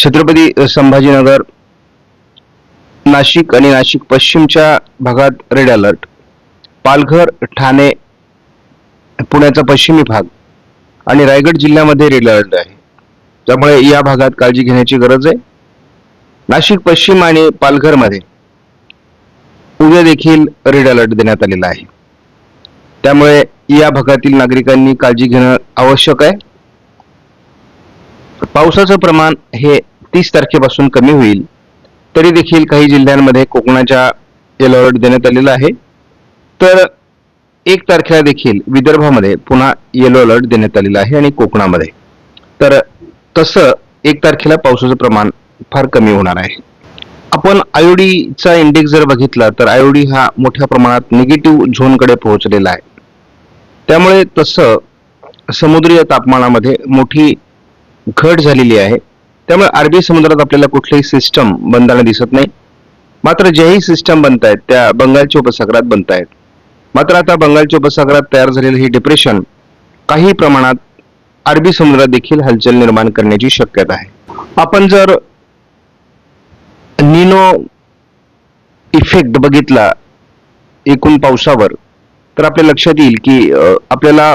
छत्रपती संभाजीनगर नाशिक आणि नाशिक पश्चिमच्या भागात red alert Palghar Thane पुण्याचा पश्चिमी भाग आणि रायगड जिल्ह्यामध्ये रेड अलर्ट आहे. त्यामुळे या भागात काळजी घेण्याची गरज आहे. नाशिक पश्चिम आणि पालघरमध्ये उद्या देखील रेड अलर्ट देण्यात आलेला आहे. त्यामुळे या भागातील नागरिकांनी काळजी घेणं आवश्यक आहे. पावसाचं प्रमाण हे तीस तारखेपासून कमी होईल. तरी देखील काही जिल्ह्यांमध्ये कोकणाच्या येलो अलर्ट देण्यात आलेला आहे. तर एक तारखेला देखील विदर्भामध्ये पुन्हा येलो अलर्ट देण्यात आलेला आहे आणि कोकणामध्ये. तर तसं एक तारखेला पावसाचं प्रमाण फार कमी होणार आहे. आपण आयोडीचा इंडेक्स जर बघितला तर आयोडी हा मोठ्या प्रमाणात निगेटिव्ह झोनकडे पोहोचलेला आहे. त्यामुळे तसं समुद्रीय तापमानामध्ये मोठी घट झालेली आहे. त्यामुळे अरबी समुद्रात आपल्याला कुठलीही सिस्टम बनताना दिसत नाही. मात्र ज्याही सिस्टम बनत आहेत त्या बंगालच्या उपसागरात बनत आहेत मात्र आता बंगालच्या उपसागरात तयार झालेलं हे डिप्रेशन काही प्रमाणात अरबी समुद्रात देखील हलचल निर्माण करण्याची शक्यता आहे. आपण जर निनो इफेक्ट बघितला एकूण पावसावर तर आपल्या लक्षात येईल की आपल्याला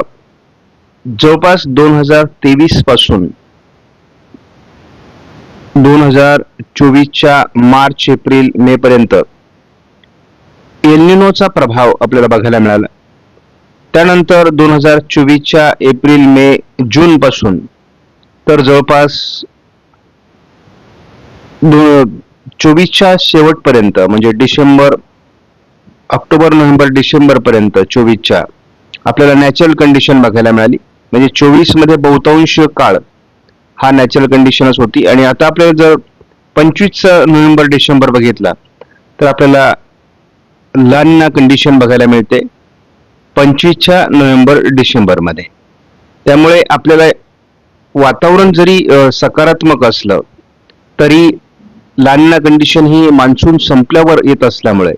जवळपास दोन हजार तेवीसपासून दोन हजार चोवीसच्या मार्च एप्रिल मे पर्यंत एलनिनोचा प्रभाव आपल्याला बघायला मिळाला. त्यानंतर दोन हजार चोवीसच्या एप्रिल मे जून पासून तर जवळपास चोवीसच्या शेवटपर्यंत म्हणजे डिसेंबर ऑक्टोबर नोव्हेंबर डिसेंबर पर्यंत चोवीसच्या आपल्याला नॅचरल कंडिशन बघायला मिळाली. म्हणजे चोवीसमध्ये बहुतांश काळ हा नॅचरल कंडिशनच होती. आणि आता आपल्याला जर पंचवीस नोव्हेंबर डिसेंबर बघितला तर आपल्याला लानिना कंडिशन बघायला मिळते. पंचवीसच्या नोव्हेंबर डिसेंबरमध्ये. त्यामुळे आपल्याला वातावरण जरी सकारात्मक असलं तरी लानिना कंडिशन ही मान्सून संपल्यावर येत असल्यामुळे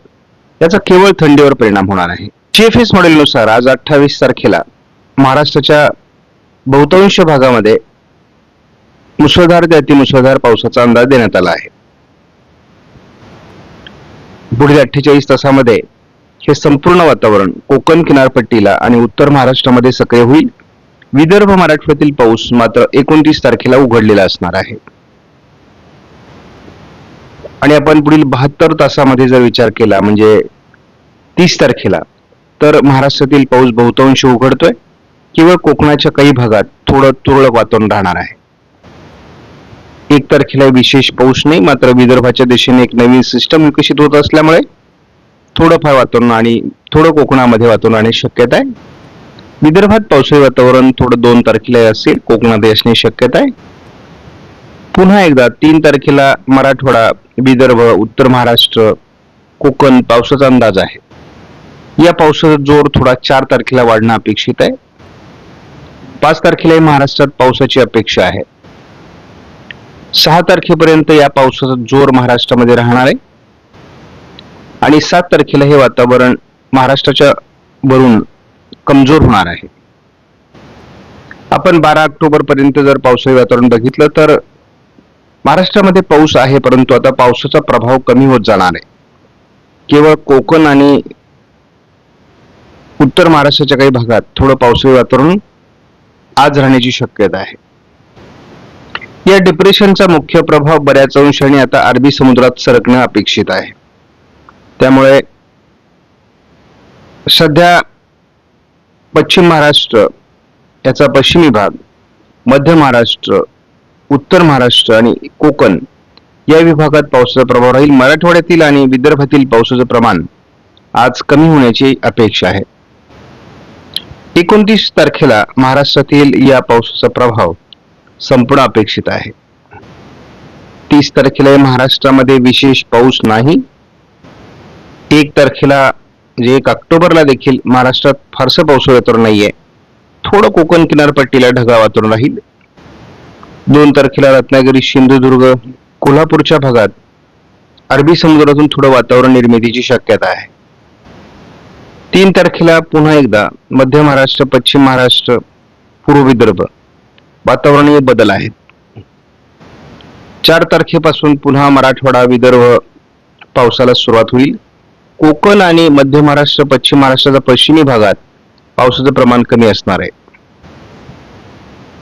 याचा केवळ थंडीवर परिणाम होणार आहे. जीएफएस मॉडेलनुसार आज अठ्ठावीस तारखेला महाराष्ट्राच्या बहुतांश भागामध्ये मुसळधार ते अतिमुसळधार पावसाचा अंदाज देण्यात आला आहे. पुढील अठ्ठेचाळीस तासामध्ये हे संपूर्ण वातावरण कोकण किनारपट्टीला आणि उत्तर महाराष्ट्रामध्ये सक्रिय होईल. विदर्भ महाराष्ट्रातील पाऊस मात्र एकोणतीस तारखेला उघडलेला असणार आहे. आणि आपण पुढील बहात्तर तासामध्ये जर विचार केला म्हणजे तीस तारखेला तर महाराष्ट्रातील पाऊस बहुतांश उघडतोय. केवळ कोकणाच्या काही भागात थोडं तुरळक वातावरण राहणार आहे. एक तारखेला विशेष पाऊस नाही मात्र विदर्भाच्या दिशेने एक नवीन सिस्टम विकसित होत असल्यामुळे थोडंफार वातावरण आणि थोडं कोकणामध्ये वातावरण आणि शक्यता आहे. विदर्भात पावसाळी वातावरण थोडं दोन तारखेला असेल कोकणात असणे शक्यता आहे. पुन्हा एकदा तीन तारखेला मराठवाडा विदर्भ उत्तर महाराष्ट्र कोकण पावसाचा अंदाज आहे. या पावसाचा जोर थोडा चार तारखेला वाढणं अपेक्षित आहे. पाच तारखेलाही महाराष्ट्रात पावसाची अपेक्षा आहे. सहा तारखेपर्यंत या पावसाचा जोर महाराष्ट्रामध्ये राहणार आहे. आणि सात तारखेला हे वातावरण महाराष्ट्राच्या वरून कमजोर होणार आहे. आपण बारा ऑक्टोबर पर्यंत जर पावसाळी वातावरण बघितलं तर महाराष्ट्रामध्ये पाऊस आहे परंतु आता पावसाचा प्रभाव कमी होत जाणार आहे. केवळ कोकण आणि उत्तर महाराष्ट्राच्या काही भागात थोडं पावसाळी वातावरण आज राहण्याची शक्यता आहे. या डिप्रेशनचा मुख्य प्रभाव बऱ्याच अंशाने आता अरबी समुद्रात सरकणं अपेक्षित आहे. त्यामुळे सध्या पश्चिम महाराष्ट्र याचा पश्चिमी भाग मध्य महाराष्ट्र उत्तर महाराष्ट्र आणि कोकण या विभागात पावसाचा प्रभाव राहील. मराठवाड्यातील आणि विदर्भातील पावसाचं प्रमाण आज कमी होण्याची अपेक्षा आहे. एकोणतीस तारखेला महाराष्ट्रातील या पावसाचा प्रभाव संपूर्ण अपेक्षित आहे. तीस तारखेला महाराष्ट्रामध्ये विशेष पाऊस नाही. एक तारखेला म्हणजे एक ऑक्टोबरला देखील महाराष्ट्रात फारसं पाऊस वातावरण नाहीये. थोडं कोकण किनारपट्टीला ढगाळ वातावरण राहील. दोन तारखेला रत्नागिरी सिंधुदुर्ग कोल्हापूरच्या भागात अरबी समुद्रातून थोडं वातावरण निर्मितीची शक्यता आहे. तीन तारखेला पुन्हा एकदा मध्य महाराष्ट्र पश्चिम महाराष्ट्र पूर्व विदर्भ वातावरणीय बदल आहेत. चार तारखेपासून पुन्हा मराठवाडा विदर्भ पावसाला सुरुवात होईल. कोकण आणि मध्य महाराष्ट्र पश्चिम महाराष्ट्राच्या पश्चिमी भागात पावसाचं प्रमाण कमी असणार आहे.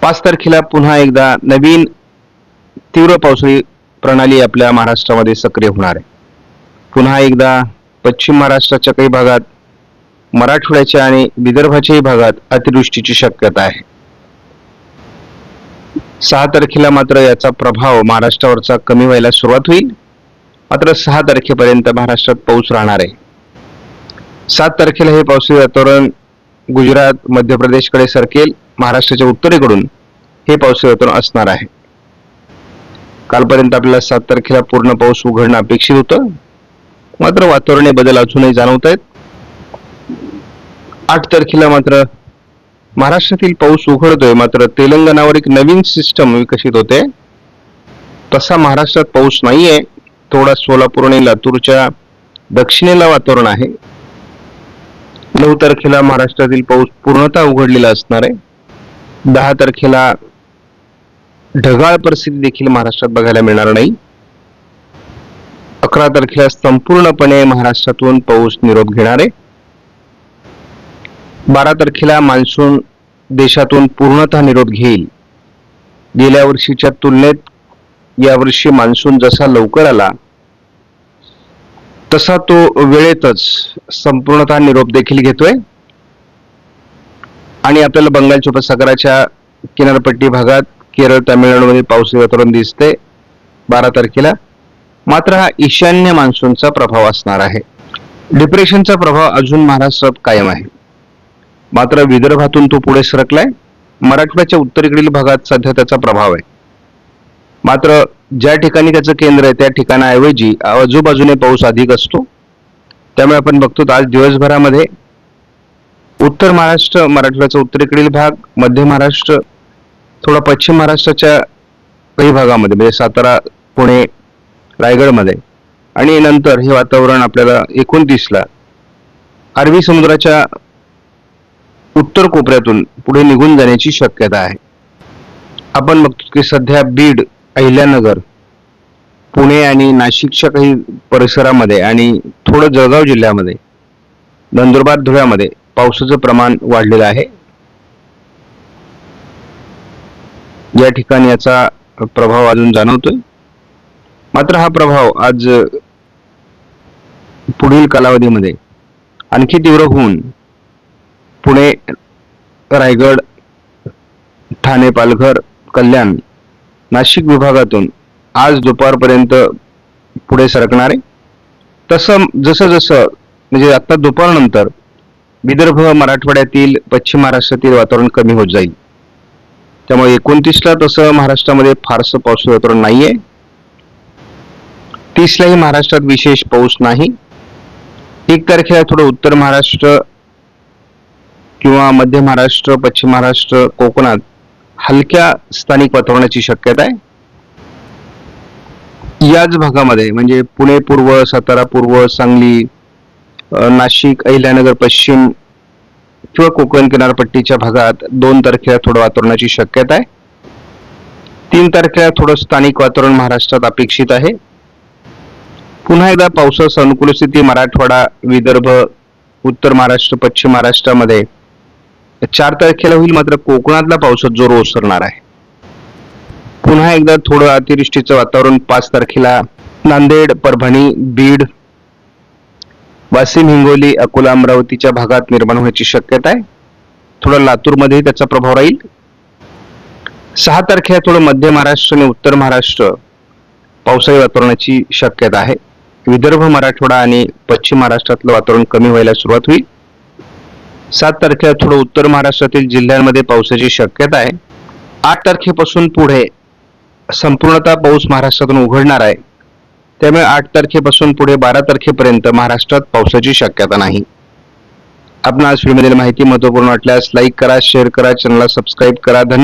पाच तारखेला पुन्हा एकदा नवीन तीव्र पावसाळी प्रणाली आपल्या महाराष्ट्रामध्ये सक्रिय होणार आहे. पुन्हा एकदा पश्चिम महाराष्ट्राच्या काही भागात मराठवाड्याच्या आणि विदर्भाच्याही भागात अतिवृष्टीची शक्यता आहे. सहा तारखेला मात्र याचा प्रभाव महाराष्ट्रावरचा कमी व्हायला सुरुवात होईल. मात्र सहा तारखेपर्यंत महाराष्ट्रात पाऊस राहणार आहे. सात तारखेला हे पावसाळी वातावरण गुजरात मध्य प्रदेशकडे सरकेल. महाराष्ट्राच्या उत्तरेकडून हे पावसाळी वातावरण असणार आहे. कालपर्यंत आपल्याला सात तारखेला पूर्ण पाऊस उघडणं अपेक्षित होतं. मात्र वातावरणीय बदल अजूनही जाणवत आहेत. आठ तारखेला मात्र महाराष्ट्रातील पाऊस उघडतोय मात्र तेलंगणावर एक नवीन सिस्टम विकसित होते. तसा महाराष्ट्रात पाऊस नाहीये. थोडा सोलापूर आणि लातूरच्या दक्षिणेला वातावरण आहे. नऊ तारखेला महाराष्ट्रातील पाऊस पूर्णतः उघडलेला असणार आहे. दहा तारखेला ढगाळ परिस्थिती देखील महाराष्ट्रात बघायला मिळणार नाही. अकरा तारखेला संपूर्णपणे महाराष्ट्रातून पाऊस निरोप घेणार आहे. बारा तारखेला मान्सून देशातून पूर्णतः निरोप घेईल. गेल्या वर्षीच्या तुलनेत यावर्षी मान्सून जसा लवकर आला तसा तो वेळेतच संपूर्णतः निरोप देखील घेतोय. आणि आपल्याला बंगालच्या उपसागराच्या किनारपट्टी भागात केरळ तामिळनाडूमध्ये पाऊस वातावरण दिसते बारा तारखेला. मात्र हा ईशान्य मान्सूनचा प्रभाव असणार आहे. डिप्रेशनचा प्रभाव अजून महाराष्ट्रात कायम आहे. मात्र विदर्भातून तो पुढे सरकलाय. मराठवाड्याच्या उत्तरेकडील भागात सध्या त्याचा प्रभाव आहे. मात्र ज्या ठिकाणी त्याचं केंद्र आहे त्या ठिकाणाऐवजी आजूबाजूने पाऊस अधिक असतो. त्यामुळे आपण बघतो आज दिवसभरामध्ये उत्तर महाराष्ट्र मराठवाड्याचा उत्तरेकडील भाग मध्य महाराष्ट्र थोडा पश्चिम महाराष्ट्राच्या काही भागामध्ये म्हणजे सातारा पुणे रायगडमध्ये. आणि नंतर हे वातावरण आपल्याला एकोणतीसला अरबी समुद्राच्या उत्तर कोपऱ्यातून पुढे निघून जाण्याची शक्यता आहे. आपण बघतो की सध्या बीड अहिल्यानगर पुणे आणि नाशिकच्या काही परिसरामध्ये आणि थोडं जळगाव जिल्ह्यामध्ये नंदुरबार धुळ्यामध्ये पावसाचं प्रमाण वाढलेलं आहे. या ठिकाणी याचा प्रभाव अजून जाणवतोय. मात्र हा प्रभाव आज पुढील कालावधीमध्ये आणखी तीव्र होऊन पुणे रायगड ठाणे पालघर कल्याण नाशिक विभागातून आज दुपारपर्यंत पुढे सरकणारे. तसं जसं जसं म्हणजे आत्ता दुपारनंतर विदर्भ मराठवाड्यातील पश्चिम महाराष्ट्रातील वातावरण कमी होत जाईल. त्यामुळे एकोणतीसला तसं महाराष्ट्रामध्ये फारसं पाऊस वातावरण नाहीये. तीसलाही महाराष्ट्रात विशेष पाऊस नाही. एक तारखेला थोडं उत्तर महाराष्ट्र किंवा मध्य महाराष्ट्र पश्चिम महाराष्ट्र कोकणात हलक्या स्थानिक वातावरणाची शक्यता आहे? याच भागामध्ये म्हणजे पुणे पूर्व सातारा पूर्व सांगली नाशिक अहिल्यानगर पश्चिम किंवा कोकण किनारपट्टीच्या भागात दोन तारखेला थोडं वातावरणाची शक्यता आहे. तीन तारखेला थोडं स्थानिक वातावरण महाराष्ट्रात अपेक्षित आहे. पुन्हा एकदा पावसाचं अनुकूल स्थिती मराठवाडा विदर्भ उत्तर महाराष्ट्र पश्चिम महाराष्ट्रामध्ये चार तारखेला होईल मात्र कोकणातला पावसात जोर ओसरणार आहे. पुन्हा एकदा थोडं अतिवृष्टीचं वातावरण पाच तारखेला. नांदेड परभणी बीड वाशिम हिंगोली अकोला अमरावतीच्या भागात निर्माण होण्याची शक्यता आहे. थोडं लातूरमध्ये त्याचा प्रभाव राहील. सहा तारखेला थोडं मध्य महाराष्ट्र आणि उत्तर महाराष्ट्र पावसाळी वातावरणाची शक्यता आहे. विदर्भ मराठवाडा आणि पश्चिम महाराष्ट्रातलं वातावरण कमी व्हायला सुरुवात होईल. सात तारखेला थोडं उत्तर महाराष्ट्रातील जिल्ह्यांमध्ये पावसाची शक्यता आहे. आठ तारखेपासून पुढे संपूर्णतः पाऊस महाराष्ट्रातून उघडणार आहे. त्यामुळे आठ तारखेपासून पुढे बारा तारखेपर्यंत महाराष्ट्रात पावसाची शक्यता नाही. आपण आज व्हिडिओमधील माहिती महत्त्वपूर्ण वाटल्यास लाईक करा शेअर करा चॅनलला सबस्क्राईब करा. धन्यवाद.